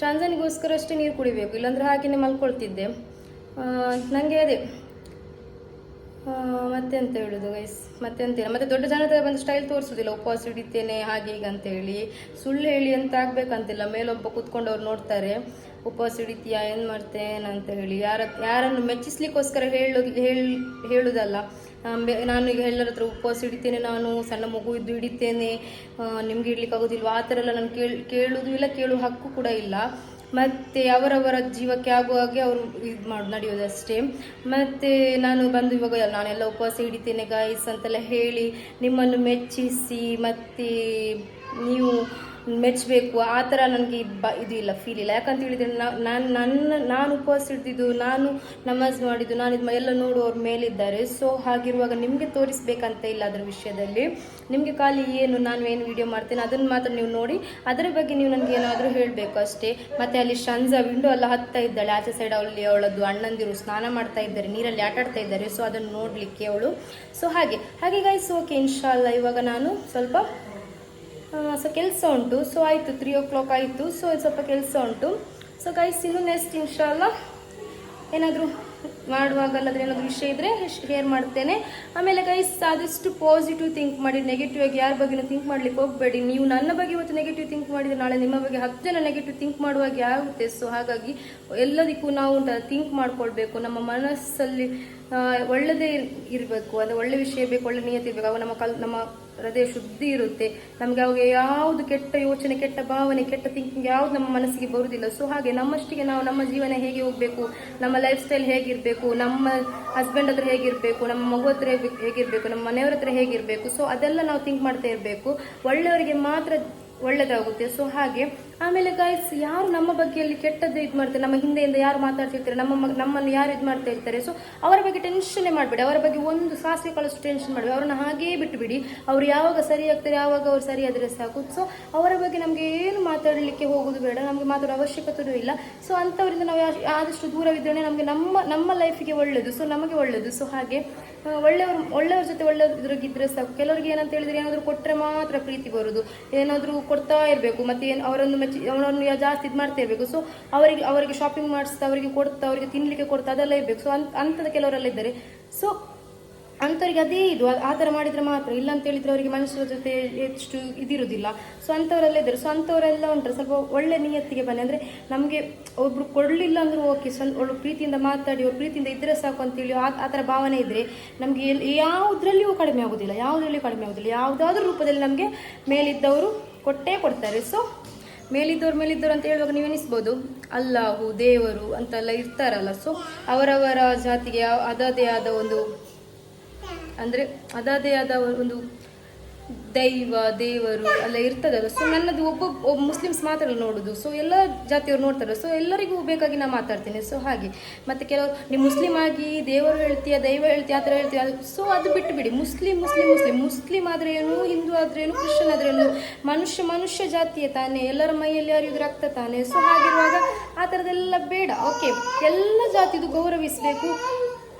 ಶಾಂಜನಿಗೋಸ್ಕರ ಅಷ್ಟೇ ನೀರು ಕುಡಿಬೇಕು, ಇಲ್ಲಾಂದ್ರೆ ಹಾಗೆಯೇ ಮಲ್ಕೊಳ್ತಿದ್ದೆ. ನನಗೆ ಅದೇ. ಮತ್ತೆ ಅಂತ ಹೇಳುದು ಗೈಸ್ ಮತ್ತೆಂತಿಲ್ಲ ಮತ್ತೆ ದೊಡ್ಡ ಜನತೆ ಒಂದು ಸ್ಟೈಲ್ ತೋರಿಸೋದಿಲ್ಲ, ಉಪವಾಸ ಹಿಡಿತೇನೆ, ಹಾಗೆ ಈಗ ಅಂತ ಹೇಳಿ ಸುಳ್ಳು ಹೇಳಿ ಅಂತ ಆಗ್ಬೇಕಂತಿಲ್ಲ ಮೇಲೊಬ್ಬ ಕುತ್ಕೊಂಡವ್ರು ನೋಡ್ತಾರೆ. ಉಪವಾಸ ಹಿಡಿತೀಯಾ, ಏನು ಮಾಡ್ತೇನೆ ಅಂತ ಹೇಳಿ. ಯಾರ, ಯಾರನ್ನು ಮೆಚ್ಚಿಸ್ಲಿಕ್ಕೋಸ್ಕರ ಹೇಳೋದು, ಹೇಳಿ, ಹೇಳುದಲ್ಲ. ನಾನು ಈಗ ಎಲ್ಲರ ಹತ್ರ ಉಪವಾಸ ಹಿಡಿತೇನೆ ನಾನು ಸಣ್ಣ ಮಗು ಇದ್ದು ಹಿಡಿತೇನೆ ನಿಮ್ಗೆ ಇಡ್ಲಿಕ್ಕೆ ಆಗೋದಿಲ್ವ ಆ ಥರ ಎಲ್ಲ ನಾನು ಕೇಳಿ, ಕೇಳೋದು ಇಲ್ಲ, ಕೇಳುವ ಹಕ್ಕು ಕೂಡ ಇಲ್ಲ. ಮತ್ತು ಅವರವರ ಜೀವಕ್ಕೆ ಆಗುವ ಹಾಗೆ ಅವರು ಇದು ಮಾಡಿ ನಡೆಯೋದಷ್ಟೇ ಮತ್ತು ನಾನು ಬಂದು ಇವಾಗ ನಾನೆಲ್ಲ ಉಪವಾಸ ಹಿಡಿತೇನೆ ಗಾಯಸ್ ಅಂತೆಲ್ಲ ಹೇಳಿ ನಿಮ್ಮನ್ನು ಮೆಚ್ಚಿಸಿ, ಮತ್ತು ನೀವು ಮೆಚ್ಚಬೇಕು ಆ ಥರ ನನಗೆ ಬ, ಇದು ಇಲ್ಲ ಫೀಲ್ ಇಲ್ಲ. ಯಾಕಂತ ಹೇಳಿದರೆ ನಾನು, ನನ್ನ, ನಾನು ಉಪವಾಸ ಹಿಡಿದಿದ್ದು, ನಾನು ನಮಾಜ್ ಮಾಡಿದ್ದು, ನಾನು ಇದು ಎಲ್ಲ ನೋಡುವವ್ರ ಮೇಲಿದ್ದಾರೆ. ಸೊ ಹಾಗಿರುವಾಗ ನಿಮಗೆ ತೋರಿಸ್ಬೇಕಂತ ಇಲ್ಲ ಅದರ ವಿಷಯದಲ್ಲಿ. ನಿಮಗೆ ಖಾಲಿ ಏನು, ನಾನು ಏನು ವಿಡಿಯೋ ಮಾಡ್ತೇನೆ ಅದನ್ನು ಮಾತ್ರ ನೀವು ನೋಡಿ, ಅದರ ಬಗ್ಗೆ ನೀವು ನನಗೆ ಏನಾದರೂ ಹೇಳಬೇಕು ಅಷ್ಟೇ. ಮತ್ತು ಅಲ್ಲಿ ಶಂಜ ವಿಂಡೋ ಎಲ್ಲ ಹತ್ತಾ ಇದ್ದಾಳೆ, ಆಚೆ ಸೈಡ್ ಅಲ್ಲಿ ಅವಳದ್ದು ಅಣ್ಣಂದಿರು ಸ್ನಾನ ಮಾಡ್ತಾ ಇದ್ದಾರೆ, ನೀರಲ್ಲಿ ಆಟಾಡ್ತಾ ಇದ್ದಾರೆ ಸೊ ಅದನ್ನು ನೋಡಲಿಕ್ಕೆ ಅವಳು. ಸೊ ಹಾಗೆ. ಹಾಗೆ ಗೈಸ್ ಓಕೆ ಇನ್ಶಾಲ್ಲ ಇವಾಗ ನಾನು ಸ್ವಲ್ಪ ಸೊ ಕೆಲಸ ಉಂಟು. ಸೊ ಆಯಿತು ತ್ರೀ ಓ ಕ್ಲಾಕ್ ಆಯಿತು. ಸೊ ಸ್ವಲ್ಪ ಕೆಲಸ ಉಂಟು. ಸೊ ಗೈಸ್ ಇನ್ನು ನೆಕ್ಸ್ಟ್ ಇನ್ಶಾಲ್ಲ ಏನಾದರೂ ಮಾಡುವಾಗಲ್ಲಾದ್ರೆ ಏನಾದರೂ ವಿಷಯ ಇದ್ದರೆ ಶೇರ್ ಮಾಡ್ತೇನೆ ಆಮೇಲೆ ಗೈಸ್ ಆದಷ್ಟು ಪಾಸಿಟಿವ್ ಥಿಂಕ್ ಮಾಡಿ ನೆಗೆಟಿವ್ ಆಗಿ ಯಾರ ಬಗ್ಗೆನೂ ಥಿಂಕ್ ಮಾಡ್ಲಿಕ್ಕೆ ಹೋಗಬೇಡಿ. ನೀವು ನನ್ನ ಬಗ್ಗೆ ಇವತ್ತು ನೆಗೆಟಿವ್ ಥಿಂಕ್ ಮಾಡಿದರೆ ನಾಳೆ ನಿಮ್ಮ ಬಗ್ಗೆ ಹತ್ತು ಜನ ನೆಗೆಟಿವ್ ಥಿಂಕ್ ಮಾಡುವಾಗ ಆಗುತ್ತೆ. ಸೊ ಹಾಗಾಗಿ ಎಲ್ಲದಕ್ಕೂ ನಾವು ಥಿಂಕ್ ಮಾಡ್ಕೊಳ್ಬೇಕು. ನಮ್ಮ ಮನಸ್ಸಲ್ಲಿ ಒಳ್ಳೆಯದೇ ಇರಬೇಕು. ಅಂದರೆ ಒಳ್ಳೆ ವಿಷಯ ಬೇಕು, ಒಳ್ಳೆ ನಿಯತಿ ಇರಬೇಕು. ಅವಾಗ ನಮ್ಮ ಕಲ್, ನಮ್ಮ ಹೃದಯ ಶುದ್ಧಿ ಇರುತ್ತೆ. ನಮಗೆ ಅವಾಗ ಯಾವುದು ಕೆಟ್ಟ ಯೋಚನೆ, ಕೆಟ್ಟ ಭಾವನೆ, ಕೆಟ್ಟ ಥಿಂಕಿಂಗ್ ಯಾವ್ದು ನಮ್ಮ ಮನಸ್ಸಿಗೆ ಬರುವುದಿಲ್ಲ ಸೊ ಹಾಗೆ ನಮ್ಮಷ್ಟಿಗೆ ನಾವು ನಮ್ಮ ಜೀವನ ಹೇಗೆ ಹೋಗಬೇಕು, ನಮ್ಮ ಲೈಫ್ ಸ್ಟೈಲ್ ಹೇಗಿರಬೇಕು, ನಮ್ಮ ಹಸ್ಬೆಂಡ್ ಹತ್ರ ಹೇಗಿರಬೇಕು, ನಮ್ಮ ಮಗು ಹತ್ರ ಹೇಗ್- ಹೇಗಿರಬೇಕು, ನಮ್ಮ ಮನೆಯವ್ರ ಹತ್ರ ಹೇಗಿರಬೇಕು. ಸೊ ಅದೆಲ್ಲ ನಾವು ಥಿಂಕ್ ಮಾಡ್ತಾ ಇರಬೇಕು. ಒಳ್ಳೆಯವರಿಗೆ ಮಾತ್ರ ಒಳ್ಳೇದಾಗುತ್ತೆ. ಸೊ ಹಾಗೆ ಆಮೇಲೆ ಗಾಯ್ಸ್ ಯಾರು ನಮ್ಮ ಬಗ್ಗೆ ಅಲ್ಲಿ ಕೆಟ್ಟದ್ದು ಇದು ಮಾಡ್ತಾರೆ? ನಮ್ಮ ಹಿಂದೆಯಿಂದ ಯಾರು ಮಾತಾಡ್ತಿರ್ತಾರೆ? ನಮ್ಮ ನಮ್ಮನ್ನು ಯಾರು ಇದು ಮಾಡ್ತಾ ಇರ್ತಾರೆ? ಸೊ ಅವರ ಬಗ್ಗೆ ಟೆನ್ಷನ್ನೇ ಮಾಡಬೇಡಿ. ಅವರ ಬಗ್ಗೆ ಒಂದು ಸಾಸಿವೆ ಕಾಳಷ್ಟು ಟೆನ್ಷನ್ ಮಾಡಬೇಡಿ. ಅವ್ರನ್ನ ಹಾಗೇ ಬಿಟ್ಟುಬಿಡಿ ಅವ್ರು ಯಾವಾಗ ಸರಿ ಆಗ್ತಾರೆ, ಯಾವಾಗ ಅವ್ರು ಸರಿ ಆದರೆ ಸಾಕು. ಸೊ ಅವರ ಬಗ್ಗೆ ನಮಗೆ ಏನು ಮಾತಾಡಲಿಕ್ಕೆ ಹೋಗೋದು ಬೇಡ. ನಮಗೆ ಮಾತಾಡೋ ಅವಶ್ಯಕತೆಯೂ ಇಲ್ಲ. ಸೊ ಅಂಥವರಿಂದ ನಾವು ಆದಷ್ಟು ದೂರವಿದ್ದರೆ ನಮಗೆ ನಮ್ಮ ನಮ್ಮ ಲೈಫಿಗೆ ಒಳ್ಳೆಯದು ಸೊ ನಮಗೆ ಒಳ್ಳೆಯದು ಸೊ ಹಾಗೆ ಒಳ್ಳೆಯವ್ರು, ಒಳ್ಳೆಯವರು ಜೊತೆ ಒಳ್ಳೆಯದ್ರಾಗಿದ್ದರೆ ಸಾಕು. ಕೆಲವರಿಗೆ ಏನಂತ ಹೇಳಿದ್ರೆ ಏನಾದರೂ ಕೊಟ್ಟರೆ ಮಾತ್ರ ಪ್ರೀತಿ ಬರೋದು. ಏನಾದರೂ ಕೊಡ್ತಾ ಇರಬೇಕು. ಮತ್ತು ಏನು ಅವರನ್ನು ಮೆಚ್ಚಿ ಅವರನ್ನು ಜಾಸ್ತಿ ಇದು ಮಾಡ್ತಾ ಇರಬೇಕು. ಸೊ ಅವರಿಗೆ ಅವರಿಗೆ ಶಾಪಿಂಗ್ ಮಾಡಿಸ್ತಾ, ಅವರಿಗೆ ಕೊಡ್ತಾ, ಅವರಿಗೆ ತಿನ್ನಲಿಕ್ಕೆ ಕೊಡ್ತಾ, ಅದೆಲ್ಲ ಇರಬೇಕು. ಸೊ ಅಂತ, ಅಂಥದ್ದು ಕೆಲವರೆಲ್ಲ ಇದ್ದಾರೆ. ಸೊ ಅಂಥವ್ರಿಗೆ ಅದೇ ಇದು. ಆ- ಥರ ಮಾಡಿದರೆ ಮಾತ್ರ. ಇಲ್ಲ ಅಂತ ಹೇಳಿದರೆ ಅವರಿಗೆ ಮನುಷ್ಯರ ಜೊತೆ ಎಷ್ಟು ಇದಿರುವುದಿಲ್ಲ. ಸೊ ಅಂಥವರೆಲ್ಲ ಇದ್ದಾರೆ. ಸೊ ಅಂಥವರೆಲ್ಲ ಉಂಟು. ಸ್ವಲ್ಪ ಒಳ್ಳೆ ನಿಯತ್ತಿಗೆ ಬನ್ನಿ. ಅಂದರೆ ನಮಗೆ ಒಬ್ಬರು ಕೊಡಲಿಲ್ಲ ಅಂದ್ರೂ ಓಕೆ ಸೊ ಒಳ್ಳೆ ಪ್ರೀತಿಯಿಂದ ಮಾತಾಡಿ, ಅವ್ರು ಪ್ರೀತಿಯಿಂದ ಇದ್ದರೆ ಸಾಕು ಅಂತೇಳಿ ಆ ಆ ಥರ ಭಾವನೆ ಇದ್ದರೆ ನಮಗೆ ಯಾವುದರಲ್ಲಿಯೂ ಕಡಿಮೆ ಆಗೋದಿಲ್ಲ. ಯಾವುದರಲ್ಲಿಯೂ ಕಡಿಮೆ ಆಗೋದಿಲ್ಲ. ಯಾವುದಾದ್ರೂ ರೂಪದಲ್ಲಿ ನಮಗೆ ಮೇಲಿದ್ದವರು ಕೊಟ್ಟೇ ಕೊಡ್ತಾರೆ. ಸೊ ಮೇಲಿದ್ದವ್ರು ಮೇಲಿದ್ದವ್ರು ಅಂತ ಹೇಳುವಾಗ ನೀವು ಎನಿಸ್ಬೋದು ಅಲ್ಲಾಹು, ದೇವರು ಅಂತೆಲ್ಲ ಇರ್ತಾರಲ್ಲ. ಸೊ ಅವರವರ ಜಾತಿಗೆ ಅದಾದೇ ಆದ ಒಂದು, ಅಂದರೆ ಅದಾದೇ ಆದ ಒಂದು ದೈವ, ದೇವರು ಎಲ್ಲ ಇರ್ತದಲ್ಲ. ಸೊ ನನ್ನದು ಒಬ್ಬ ಒಬ್ಬ ಮುಸ್ಲಿಮ್ಸ್ ಮಾತ್ರ ನೋಡೋದು. ಸೊ ಎಲ್ಲ ಜಾತಿಯವರು ನೋಡ್ತಾರೆ ಸೊ ಎಲ್ಲರಿಗೂ ಬೇಕಾಗಿ ನಾನು ಮಾತಾಡ್ತೀನಿ. ಸೊ ಹಾಗೆ. ಮತ್ತೆ ಕೆಲವರು ನೀವು ಮುಸ್ಲಿಂ ಆಗಿ ದೇವರು ಹೇಳ್ತೀಯ, ದೈವ ಹೇಳ್ತೀಯ, ಆ ಥರ ಹೇಳ್ತೀಯ ಸೊ ಅದು ಬಿಟ್ಟು ಬಿಡಿ ಮುಸ್ಲಿಂ ಮುಸ್ಲಿಂ ಮುಸ್ಲಿಂ ಮುಸ್ಲಿಂ ಆದ್ರೆ ಏನು ಹಿಂದೂ ಆದ್ರೆ ಏನು ಕ್ರಿಶ್ಚಿಯನ್ ಆದ್ರೆ ಏನು ಮನುಷ್ಯ ಮನುಷ್ಯ ಜಾತಿಯ ತಾನೇ. ಎಲ್ಲರ ಮೈಯಲ್ಲಿ ಯಾರು ರಕ್ತ ತಾನೆ. ಸೊ ಹಾಗಿರುವಾಗ ಆ ಥರದೆಲ್ಲ ಬೇಡ. ಓಕೆ ಎಲ್ಲ ಜಾತಿದು ಗೌರವಿಸಬೇಕು.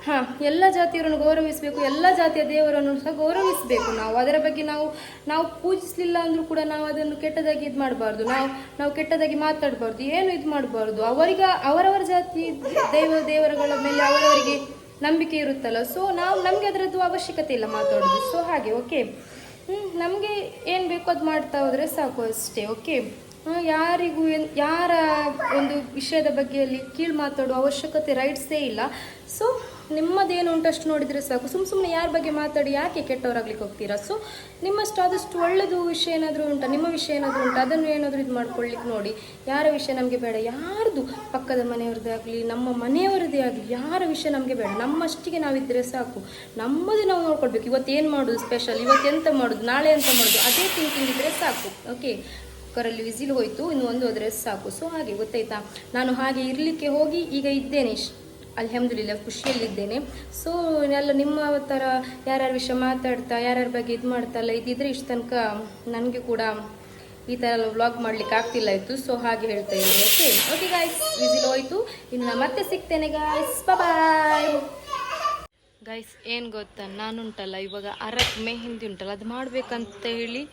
ಹಾ, ಎಲ್ಲ ಜಾತಿಯವರನ್ನು ಗೌರವಿಸಬೇಕು, ಎಲ್ಲ ಜಾತಿಯ ದೇವರನ್ನು ಸಹ ಗೌರವಿಸಬೇಕು. ನಾವು ಅದರ ಬಗ್ಗೆ ನಾವು ನಾವು ಪೂಜಿಸಲಿಲ್ಲ ಅಂದ್ರೂ ಕೂಡ ನಾವು ಅದನ್ನು ಕೆಟ್ಟದಾಗಿ ಇದು ಮಾಡಬಾರ್ದು. ನಾವು ನಾವು ಕೆಟ್ಟದಾಗಿ ಮಾತಾಡಬಾರ್ದು, ಏನು ಇದು ಮಾಡಬಾರ್ದು. ಅವರಿಗೆ, ಅವರವರ ಜಾತಿ ದೈವ, ದೇವರುಗಳ ಮೇಲೆ ಅವರವರಿಗೆ ನಂಬಿಕೆ ಇರುತ್ತಲ್ಲ. ಸೊ ನಾವು, ನಮಗೆ ಅದರದ್ದು ಅವಶ್ಯಕತೆ ಇಲ್ಲ ಮಾತಾಡೋದು. ಸೊ ಹಾಗೆ ಓಕೆ ನಮಗೆ ಏನು ಬೇಕೋ ಅದು ಮಾಡ್ತಾ ಹೋದರೆ ಸಾಕು ಅಷ್ಟೇ ಓಕೆ ಯಾರಿಗೂ ಯಾರ ಒಂದು ವಿಷಯದ ಬಗ್ಗೆಯಲ್ಲಿ ಕೀಳು ಮಾತಾಡುವ ಅವಶ್ಯಕತೆ ರೈಟ್ಸೇ ಇಲ್ಲ. ಸೊ ನಿಮ್ಮದೇನು ಉಂಟಷ್ಟು ನೋಡಿದರೆ ಸಾಕು. ಸುಮ್ಮ ಸುಮ್ಮನೆ ಯಾರ ಬಗ್ಗೆ ಮಾತಾಡಿ, ಯಾಕೆ ಕೆಟ್ಟವರಾಗ್ಲಿಕ್ಕೆ ಹೋಗ್ತೀರಾ? ಸೊ ನಿಮ್ಮಷ್ಟು ಆದಷ್ಟು ಒಳ್ಳೆಯದು ವಿಷಯ ಏನಾದರೂ ಉಂಟಾ? ನಿಮ್ಮ ವಿಷಯ ಏನಾದರೂ ಉಂಟು? ಅದನ್ನು ಏನಾದರೂ ಇದು ಮಾಡ್ಕೊಳ್ಳಿಕ್ಕೆ ನೋಡಿ. ಯಾರ ವಿಷಯ ನಮಗೆ ಬೇಡ? ಯಾರ್ದು ಪಕ್ಕದ ಮನೆಯವ್ರದ್ದೇ ಆಗಲಿ, ನಮ್ಮ ಮನೆಯವರದೇ ಆಗಲಿ, ಯಾರ ವಿಷಯ ನಮಗೆ ಬೇಡ? ನಮ್ಮಷ್ಟಿಗೆ ನಾವಿದ್ದರೆ ಸಾಕು. ನಮ್ಮದು ನಾವು ನೋಡ್ಕೊಳ್ಬೇಕು. ಇವತ್ತು ಏನು ಮಾಡೋದು ಸ್ಪೆಷಲ್ ಇವತ್ತು ಎಂತ ಮಾಡೋದು? ನಾಳೆ ಎಂತ ಮಾಡೋದು? ಅದೇ ಥಿಂಕಿಂಗ್ ಇದ್ದರೆ ಸಾಕು. ಓಕೆ ಕುಕ್ಕರಲ್ಲಿ ವಿಸಿಲ್ ಹೋಯಿತು, ಇನ್ನು ಒಂದು ಅದ್ರೆಸ್ ಸಾಕು. ಸೊ ಹಾಗೆ ಗೊತ್ತಾಯ್ತಾ? ನಾನು ಹಾಗೆ ಇರಲಿಕ್ಕೆ ಹೋಗಿ ಈಗ ಇದ್ದೇನೆ. ಅಲ್ಹಮ್ದುಲಿಲ್ಲ ಖುಷಿಯಲ್ಲಿದ್ದೇನೆ. ಸೊ ಎಲ್ಲ ನಿಮ್ಮ ಥರ ಯಾರ್ಯಾರ ವಿಷಯ ಮಾತಾಡ್ತಾ, ಯಾರ್ಯಾರ ಬಗ್ಗೆ ಇದು ಮಾಡ್ತಲ್ಲ ಇದ್ದಿದ್ರೆ ಇಷ್ಟು ತನಕ ನನಗೆ ಕೂಡ ಈ ಥರ ವ್ಲಾಗ್ ಮಾಡ್ಲಿಕ್ಕೆ ಆಗ್ತಿಲ್ಲ ಇತ್ತು. ಸೊ ಹಾಗೆ ಹೇಳ್ತಾ ಇದ್ದೀನಿ ಓಕೆ ಓಕೆ ಗಾಯ್ಸ್ ವಿಸಿಲ್ ಹೋಯ್ತು. ಇನ್ನು ಮತ್ತೆ ಸಿಗ್ತೇನೆ ಗಾಯ್ಸ್ ಬಾಯ್ ಗೈಸ್ ಏನು ಗೊತ್ತಾ? ನಾನುಂಟಲ್ಲ, ಇವಾಗ ಅರಕ್ ಮೆಹಿಂದಿ ಉಂಟಲ್ಲ, ಅದು ಮಾಡಬೇಕಂತ ಹೇಳಿ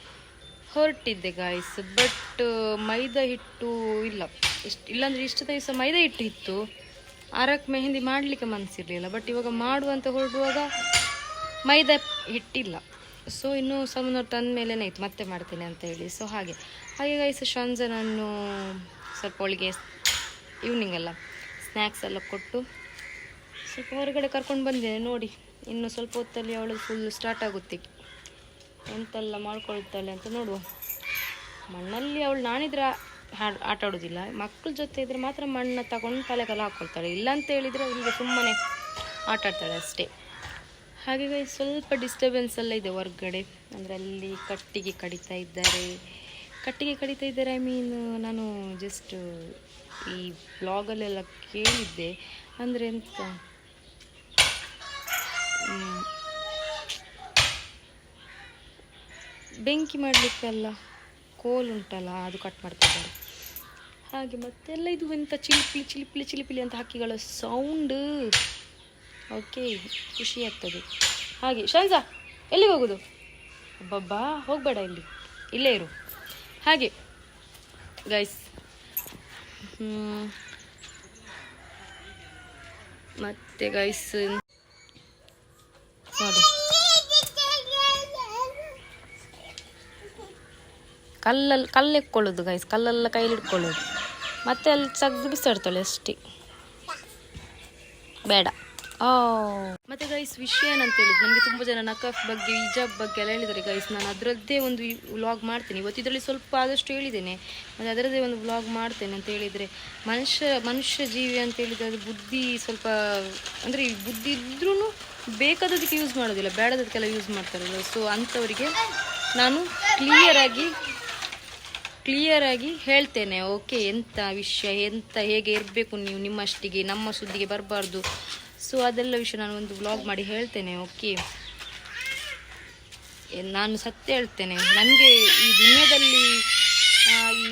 ಹೊರಟಿದ್ದೆ ಗಾಯ್ಸ್ ಬಟ್ ಮೈದಾ ಹಿಟ್ಟು ಇಲ್ಲ. ಇಷ್ಟು, ಇಲ್ಲಾಂದರೆ ಇಷ್ಟು ದಿವಸ ಮೈದಾ ಹಿಟ್ಟು ಇತ್ತು. ಅರಕ್ ಮೆಹಂದಿ ಮಾಡಲಿಕ್ಕೆ ಮನಸ್ಸಿರಲಿಲ್ಲ ಬಟ್ ಇವಾಗ ಮಾಡುವಂತ ಹೊರಡುವಾಗ ಮೈದಾ ಹಿಟ್ಟಿಲ್ಲ. ಸೊ ಇನ್ನು ಸಮನವ್ರು ತಂದ ಮೇಲೇ ಇತ್ತು, ಮತ್ತೆ ಮಾಡ್ತೀನಿ ಅಂತ ಹೇಳಿ. ಸೊ ಹಾಗೆ. ಹಾಗೆ ಗೈಸ್ ನಾನು ಸ್ವಲ್ಪ ಅವಳಿಗೆ ಈವ್ನಿಂಗ್ ಎಲ್ಲ ಸ್ನ್ಯಾಕ್ಸ್ ಎಲ್ಲ ಕೊಟ್ಟು ಸ್ವಲ್ಪ ಹೊರಗಡೆ ಕರ್ಕೊಂಡು ಬಂದೇನೆ ನೋಡಿ. ಇನ್ನು ಸ್ವಲ್ಪ ಹೊತ್ತಲ್ಲಿ ಅವಳು ಫುಲ್ ಸ್ಟಾರ್ಟ್ ಆಗುತ್ತೆ. ಎಂತೆಲ್ಲ ಮಾಡ್ಕೊಳ್ತಾಳೆ ಅಂತ ನೋಡುವ. ಮಣ್ಣಲ್ಲಿ ಅವಳು ನಾನಿದ್ರೆ ಹಾಡ್, ಆಟ ಆಡೋದಿಲ್ಲ. ಮಕ್ಕಳ ಜೊತೆ ಇದ್ರೆ ಮಾತ್ರ ಮಣ್ಣು ತಗೊಂಡು ತಲೆಗೆಲ್ಲ ಹಾಕ್ಕೊಳ್ತಾಳೆ ಇಲ್ಲ ಅಂತ ಹೇಳಿದರೆ ಈಗ ಸುಮ್ಮನೆ ಆಟ ಆಡ್ತಾಳೆ ಅಷ್ಟೇ. ಹಾಗೆ ಸ್ವಲ್ಪ ಡಿಸ್ಟರ್ಬೆನ್ಸ್ ಎಲ್ಲ ಇದೆ ಹೊರ್ಗಡೆ. ಅಂದರೆ ಅಲ್ಲಿ ಕಟ್ಟಿಗೆ ಕಡಿತಾ ಇದ್ದಾರೆ. ಕಟ್ಟಿಗೆ ಕಡಿತಾ ಇದ್ದಾರೆ ಐ ಮೀನ್ ನಾನು ಜಸ್ಟ್ ಈ ಬ್ಲಾಗಲ್ಲೆಲ್ಲ ಕೇಳಿದ್ದೆ. ಅಂದರೆ ಎಂತ? ಬೆಂಕಿ ಮಾಡಲಿಕ್ಕೆಲ್ಲ, ಕೋಲ್ ಉಂಟಲ್ಲ, ಅದು ಕಟ್ ಮಾಡ್ತಿದ್ದಾರೆ. ಹಾಗೆ ಮತ್ತೆಲ್ಲ ಇದು ಎಂಥ ಚಿಲಿಪಿಲಿ ಚಿಲಿಪಿಲಿ ಚಿಲಿಪಿಲಿ ಅಂತ ಹಕ್ಕಿಗಳ ಸೌಂಡ್ ಓಕೆ ಖುಷಿ ಆಗ್ತದೆ. ಹಾಗೆ, ಶಾಂಜಾ, ಎಲ್ಲಿಗೆ ಹೋಗೋದು? ಅಬ್ಬಬ್ಬಾ, ಹೋಗಬೇಡ ಇಲ್ಲಿ. ಇಲ್ಲೇ ಇರು. ಹಾಗೆ ಗೈಸ್ ಮತ್ತೆ ಗೈಸ್ ಕಲ್ಲಲ್ಲಿ ಕಲ್ಲು ಎಕ್ಕೊಳ್ಳೋದು ಗೈಸ್ ಕಲ್ಲೆಲ್ಲ ಕೈಲಿ ಇಟ್ಕೊಳ್ಳೋದು. ಮತ್ತೆ ಅಲ್ಲಿ ತೆಗ್ದು ಬಿಸಾಡ್ತಾಳೆ ಅಷ್ಟೇ. ಬೇಡ. ಓ. ಮತ್ತೆ ಗೈಸ್ ವಿಷಯ ಏನಂತ ಹೇಳಿದ್ರು ನನಗೆ ತುಂಬ ಜನ ನಕಫ್ ಬಗ್ಗೆ, ಹಿಜಾಬ್ ಬಗ್ಗೆ ಎಲ್ಲ ಹೇಳಿದ್ದಾರೆ ಗೈಸ್ ನಾನು ಅದರದ್ದೇ ಒಂದು ವ್ಲಾಗ್ ಮಾಡ್ತೀನಿ. ಇವತ್ತು ಇದರಲ್ಲಿ ಸ್ವಲ್ಪ ಆದಷ್ಟು ಹೇಳಿದ್ದೇನೆ. ಮತ್ತು ಅದರದ್ದೇ ಒಂದು ವ್ಲಾಗ್ ಮಾಡ್ತೇನೆ ಅಂತ ಹೇಳಿದರೆ ಮನುಷ್ಯ ಮನುಷ್ಯ ಜೀವಿ ಅಂತ ಹೇಳಿದರೆ ಅದು ಬುದ್ಧಿ ಸ್ವಲ್ಪ, ಅಂದರೆ ಬುದ್ಧಿ ಇದ್ರೂ ಬೇಕಾದದಕ್ಕೆ ಯೂಸ್ ಮಾಡೋದಿಲ್ಲ. ಬೇಡದಕ್ಕೆಲ್ಲ ಯೂಸ್ ಮಾಡ್ತಾರಲ್ಲ ಸೊ ಅಂಥವರಿಗೆ ನಾನು ಕ್ಲಿಯರಾಗಿ ಕ್ಲಿಯರ್ ಆಗಿ ಹೇಳ್ತೇನೆ. ಓಕೆ ಎಂಥ ವಿಷಯ ಎಂಥ ಹೇಗೆ ಇರಬೇಕು ನೀವು ನಿಮ್ಮಷ್ಟಿಗೆ, ನಮ್ಮ ಸುದ್ದಿಗೆ ಬರಬಾರ್ದು. ಸೊ ಅದೆಲ್ಲ ವಿಷಯ ನಾನು ಒಂದು ಬ್ಲಾಗ್ ಮಾಡಿ ಹೇಳ್ತೇನೆ. ಓಕೆ ನಾನು ಸತ್ಯ ಹೇಳ್ತೇನೆ. ನನಗೆ ಈ ದುನಿಯಾದಲ್ಲಿ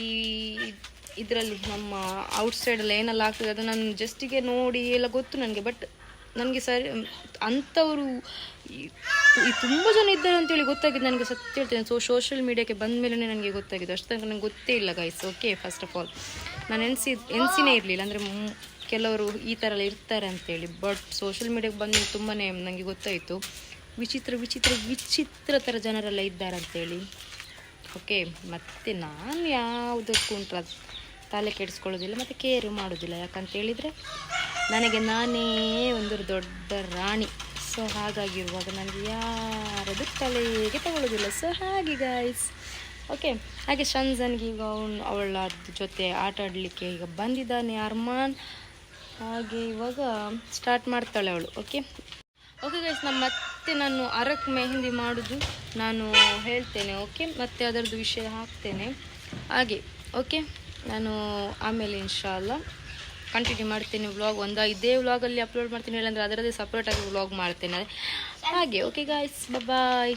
ಈ ಇದರಲ್ಲಿ ನಮ್ಮ ಔಟ್ಸೈಡಲ್ಲಿ ಏನೆಲ್ಲ ಆಗ್ತದೆ ಅದು ನಾನು ಜಸ್ಟಿಗೆ ನೋಡಿ ಎಲ್ಲ ಗೊತ್ತು ನನಗೆ. ಬಟ್ ನನಗೆ ಸರಿ, ಅಂಥವರು ಈ ತುಂಬ ಜನ ಇದ್ದಾರೆ ಅಂತೇಳಿ ಗೊತ್ತಾಗಿದೆ, ನನಗೆ ಸತ್ಯ ಹೇಳ್ತೇನೆ. ಸೊ ಸೋಷಿಯಲ್ ಮೀಡಿಯಾಕ್ಕೆ ಬಂದ ಮೇಲೆ ನನಗೆ ಗೊತ್ತಾಗಿದ್ದು ಅಷ್ಟು ತನಕ ನನಗೆ ಗೊತ್ತೇ ಇಲ್ಲ guys okay first of all ನಾನು ಎನ್ಸಿ, ಎನ್ಸಿನೇ ಇರಲಿಲ್ಲ. ಅಂದರೆ ಕೆಲವರು ಈ ಥರ ಎಲ್ಲ ಇರ್ತಾರೆ ಅಂತೇಳಿ ಬಟ್ ಸೋಷಿಯಲ್ ಮೀಡಿಯಾಗೆ ಬಂದು ತುಂಬಾ ನನಗೆ ಗೊತ್ತಾಯಿತು. ವಿಚಿತ್ರ ವಿಚಿತ್ರ ವಿಚಿತ್ರ ಥರ ಜನರೆಲ್ಲ ಇದ್ದಾರೆ ಅಂತೇಳಿ ಓಕೆ ಮತ್ತು ನಾನು ಯಾವುದಕ್ಕೂ ಉಂಟು ತಲೆ ಕೆಡಿಸ್ಕೊಳ್ಳೋದಿಲ್ಲ, ಮತ್ತು ಕೇರ್ ಮಾಡೋದಿಲ್ಲ. ಯಾಕಂತ ಹೇಳಿದರೆ, ನನಗೆ ನಾನೇ ಒಂದು ದೊಡ್ಡ ರಾಣಿ. ಸೊ ಹಾಗಾಗಿರುವಾಗ ನನಗೆ ಯಾರದು ತಲೆಗೆ ತಗೊಳ್ಳೋದಿಲ್ಲ ಸೊ ಹಾಗೆ ಗಾಯ್ಸ್ ಓಕೆ ಹಾಗೆ ಶಂಜನ್ಗೆ ಈಗ ಅವನು ಅವಳ ಜೊತೆ ಆಟ ಆಡಲಿಕ್ಕೆ ಈಗ ಬಂದಿದ್ದಾನೆ ಅರ್ಮಾನ್. ಹಾಗೆ ಇವಾಗ ಸ್ಟಾರ್ಟ್ ಮಾಡ್ತಾಳೆ ಅವಳು ಓಕೆ ಓಕೆ ಗೈಸ್ ನಾನು ಮತ್ತೆ ನಾನು ಅರಕ್ ಮೆಹಂದಿ ಮಾಡೋದು ನಾನು ಹೇಳ್ತೇನೆ ಓಕೆ ಮತ್ತೆ ಅದರದ್ದು ವಿಷಯ ಹಾಕ್ತೇನೆ. ಹಾಗೆ ಓಕೆ ನಾನು ಆಮೇಲೆ ಇನ್ಶಾಲ್ಲ ಕಂಟಿನ್ಯೂ ಮಾಡ್ತೀನಿ ವ್ಲಾಗ್ ಒಂದು. ಇದೇ ವ್ಲಾಗಲ್ಲಿ ಅಪ್ಲೋಡ್ ಮಾಡ್ತೀನಿ, ಇಲ್ಲಾಂದರೆ ಅದರದೇ ಸಪ್ರೇಟಾಗಿ ವ್ಲಾಗ್ ಮಾಡ್ತೇನೆ. ಹಾಗೆ ಓಕೆ ಗಾಯ್ಸ್ ಬಾಯ್